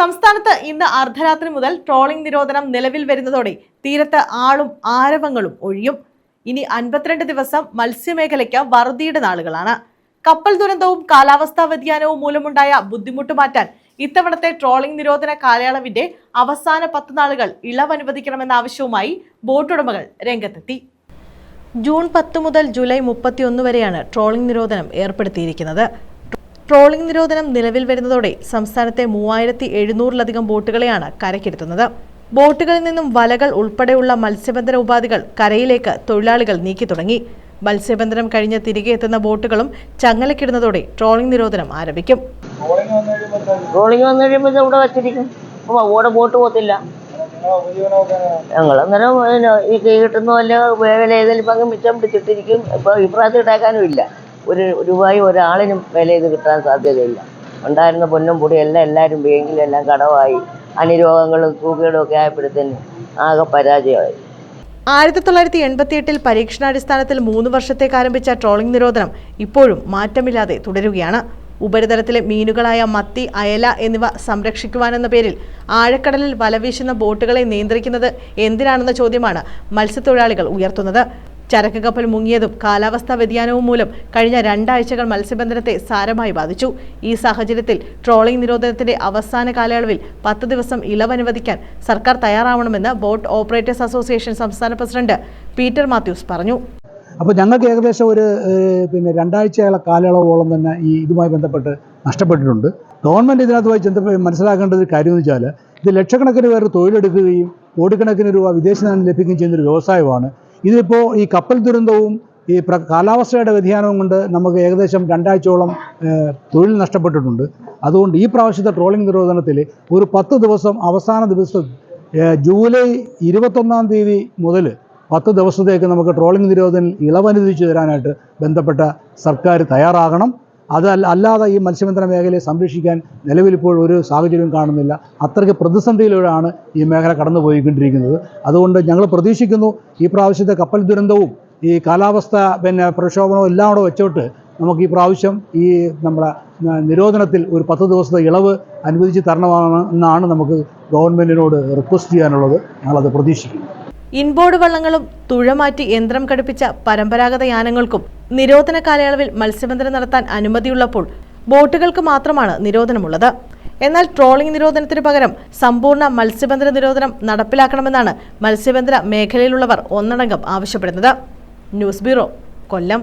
സംസ്ഥാനത്ത് ഇന്ന് അർദ്ധരാത്രി മുതൽ ട്രോളിംഗ് നിരോധനം നിലവിൽ വരുന്നതോടെ തീരത്ത് ആളും ആരവങ്ങളും ഒഴിയും. ഇനി അൻപത്തിരണ്ട് ദിവസം മത്സ്യമേഖലയ്ക്ക് വറുതിയുടെ നാളുകളാണ്. കപ്പൽ ദുരന്തവും കാലാവസ്ഥാ വ്യതിയാനവും മൂലമുണ്ടായ ബുദ്ധിമുട്ട് മാറ്റാൻ ഇത്തവണത്തെ ട്രോളിംഗ് നിരോധന കാലയളവിന്റെ അവസാന പത്ത് നാളുകൾ ഇളവ് അനുവദിക്കണമെന്ന ആവശ്യവുമായി ബോട്ടുടമകൾ രംഗത്തെത്തി. ജൂൺ പത്ത് മുതൽ ജൂലൈ മുപ്പത്തിയൊന്ന് വരെയാണ് ട്രോളിംഗ് നിരോധനം ഏർപ്പെടുത്തിയിരിക്കുന്നത്. ട്രോളിംഗ് നിരോധനം നിലവിൽ വരുന്നതോടെ സംസ്ഥാനത്തെ മൂവായിരത്തി എഴുന്നൂറിലധികം ബോട്ടുകളെയാണ് കരയ്ക്കെടുത്തുന്നത്. ബോട്ടുകളിൽ നിന്നും വലകൾ ഉൾപ്പെടെയുള്ള മത്സ്യബന്ധന ഉപാധികൾ കരയിലേക്ക് തൊഴിലാളികൾ നീക്കി തുടങ്ങി. മത്സ്യബന്ധനം കഴിഞ്ഞ് തിരികെ എത്തുന്ന ബോട്ടുകളും ചങ്ങലക്കിടുന്നതോടെ ട്രോളിംഗ് നിരോധനം ആരംഭിക്കും. ട്രോളിംഗ് വന്നു കഴിയുമ്പോൾ ഇവിടെ വച്ചിരിക്കും? ഇവിടെ ബോട്ട് ഉപജീവനമൊക്കെ ഞങ്ങൾ അന്നേരം ഈ കൈ കിട്ടുന്ന വല്ല വില ഏതെങ്കിലും പങ്ക് മിച്ചം പിടിച്ചിട്ടിരിക്കും. ഇപ്പോൾ ഇപ്രാവശ്യം ഇട്ടേക്കാനും ഇല്ല. ഒരു രൂപയും ഒരാളിനും വില ഇത് കിട്ടാൻ സാധ്യതയില്ല. ഉണ്ടായിരുന്ന പൊന്നും പൊടിയും എല്ലാം എല്ലാവരും ബാങ്കിലും എല്ലാം കടമായി. അനിരോഗങ്ങളും തൂക്കയുടെ ഒക്കെ ആയപ്പോഴത്തേന് ആകെ പരാജയമായി. ആയിരത്തി തൊള്ളായിരത്തി എൺപത്തി എട്ടിൽ പരീക്ഷണാടിസ്ഥാനത്തിൽ മൂന്ന് വർഷത്തേക്ക് ആരംഭിച്ച ട്രോളിംഗ് നിരോധനം ഇപ്പോഴും മാറ്റമില്ലാതെ തുടരുകയാണ്. ഉപരിതലത്തിലെ മീനുകളായ മത്തി അയല എന്നിവ സംരക്ഷിക്കുവാനെന്ന പേരിൽ ആഴക്കടലിൽ വലവീശുന്ന ബോട്ടുകളെ നിയന്ത്രിക്കുന്നത് എന്തിനാണെന്ന ചോദ്യമാണ് മത്സ്യത്തൊഴിലാളികൾ ഉയർത്തുന്നത്. ചരക്ക് കപ്പൽ മുങ്ങിയതും കാലാവസ്ഥാ വ്യതിയാനവും മൂലം കഴിഞ്ഞ രണ്ടാഴ്ചകൾ മത്സ്യബന്ധനത്തെ സാരമായി ബാധിച്ചു. ഈ സാഹചര്യത്തിൽ ട്രോളിംഗ് നിരോധനത്തിന്റെ അവസാന കാലയളവിൽ പത്ത് ദിവസം ഇളവ് അനുവദിക്കാൻ സർക്കാർ തയ്യാറാവണമെന്ന് ബോട്ട് ഓപ്പറേറ്റേഴ്സ് അസോസിയേഷൻ സംസ്ഥാന പ്രസിഡന്റ് പീറ്റർ മാത്യൂസ് പറഞ്ഞു. അപ്പോൾ ഞങ്ങൾക്ക് ഏകദേശം ഒരു പിന്നെ രണ്ടാഴ്ചയുള്ള കാലയളവോളം തന്നെ ഈ ഇതുമായി ബന്ധപ്പെട്ട് നഷ്ടപ്പെട്ടിട്ടുണ്ട്. ഗവൺമെന്റ് ഇതിനകത്തുമായി ബന്ധപ്പെട്ട് മനസ്സിലാക്കേണ്ട ഒരു കാര്യം എന്ന് വെച്ചാൽ ഇത് ലക്ഷക്കണക്കിന് പേർ തൊഴിലെടുക്കുകയും കോടിക്കണക്കിന് രൂപ വിദേശ വിദേശനാണ്യം ലഭിക്കുകയും ചെയ്യുന്നൊരു വ്യവസായമാണ്. ഇതിപ്പോൾ ഈ കപ്പൽ ദുരന്തവും ഈ കാലാവസ്ഥയുടെ വ്യതിയാനവും കൊണ്ട് നമുക്ക് ഏകദേശം രണ്ടാഴ്ചയോളം തൊഴിൽ നഷ്ടപ്പെട്ടിട്ടുണ്ട്. അതുകൊണ്ട് ഈ പ്രാവശ്യത്തെ ട്രോളിംഗ് നിരോധനത്തിൽ ഒരു പത്ത് ദിവസം അവസാന ദിവസം ജൂലൈ ഇരുപത്തൊന്നാം തീയതി മുതൽ പത്ത് ദിവസത്തേക്ക് നമുക്ക് ട്രോളിംഗ് നിരോധനം ഇളവനുവദിച്ചു തരാനായിട്ട് ബന്ധപ്പെട്ട സർക്കാർ തയ്യാറാകണം. അതല്ല അല്ലാതെ ഈ മത്സ്യബന്ധന മേഖലയെ സംരക്ഷിക്കാൻ നിലവിലിപ്പോൾ ഒരു സാഹചര്യവും കാണുന്നില്ല. അത്രയ്ക്ക് പ്രതിസന്ധിയിലൂടെയാണ് ഈ മേഖല കടന്നു പോയിക്കൊണ്ടിരിക്കുന്നത് അതുകൊണ്ട് ഞങ്ങൾ പ്രതീക്ഷിക്കുന്നു ഈ പ്രാവശ്യത്തെ കപ്പൽ ദുരന്തവും ഈ കാലാവസ്ഥ പിന്നെ പ്രക്ഷോഭണവും എല്ലാം കൂടെ വെച്ചോട്ട് നമുക്ക് ഈ പ്രാവശ്യം ഈ നമ്മുടെ നിരോധനത്തിൽ ഒരു പത്ത് ദിവസത്തെ ഇളവ് അനുവദിച്ച് തരണമെന്നാണ് എന്നാണ് നമുക്ക് ഗവൺമെന്റിനോട് റിക്വസ്റ്റ് ചെയ്യാനുള്ളത്. ഞങ്ങളത് പ്രതീക്ഷിക്കുന്നു. ഇൻബോർഡ് വള്ളങ്ങളും തുഴമാറ്റി യന്ത്രം ഘടിപ്പിച്ച പരമ്പരാഗത യാനങ്ങൾക്കും നിരോധന കാലയളവിൽ മത്സ്യബന്ധനം നടത്താൻ അനുമതിയുള്ളപ്പോൾ ബോട്ടുകൾക്ക് മാത്രമാണ് നിരോധനമുള്ളത്. എന്നാൽ ട്രോളിംഗ് നിരോധനത്തിന് പകരം സമ്പൂർണ മത്സ്യബന്ധന നിരോധനം നടപ്പിലാക്കണമെന്നാണ് മത്സ്യബന്ധന മേഖലയിലുള്ളവർ ഒന്നടങ്കം ആവശ്യപ്പെടുന്നത്. News bureau Kollam.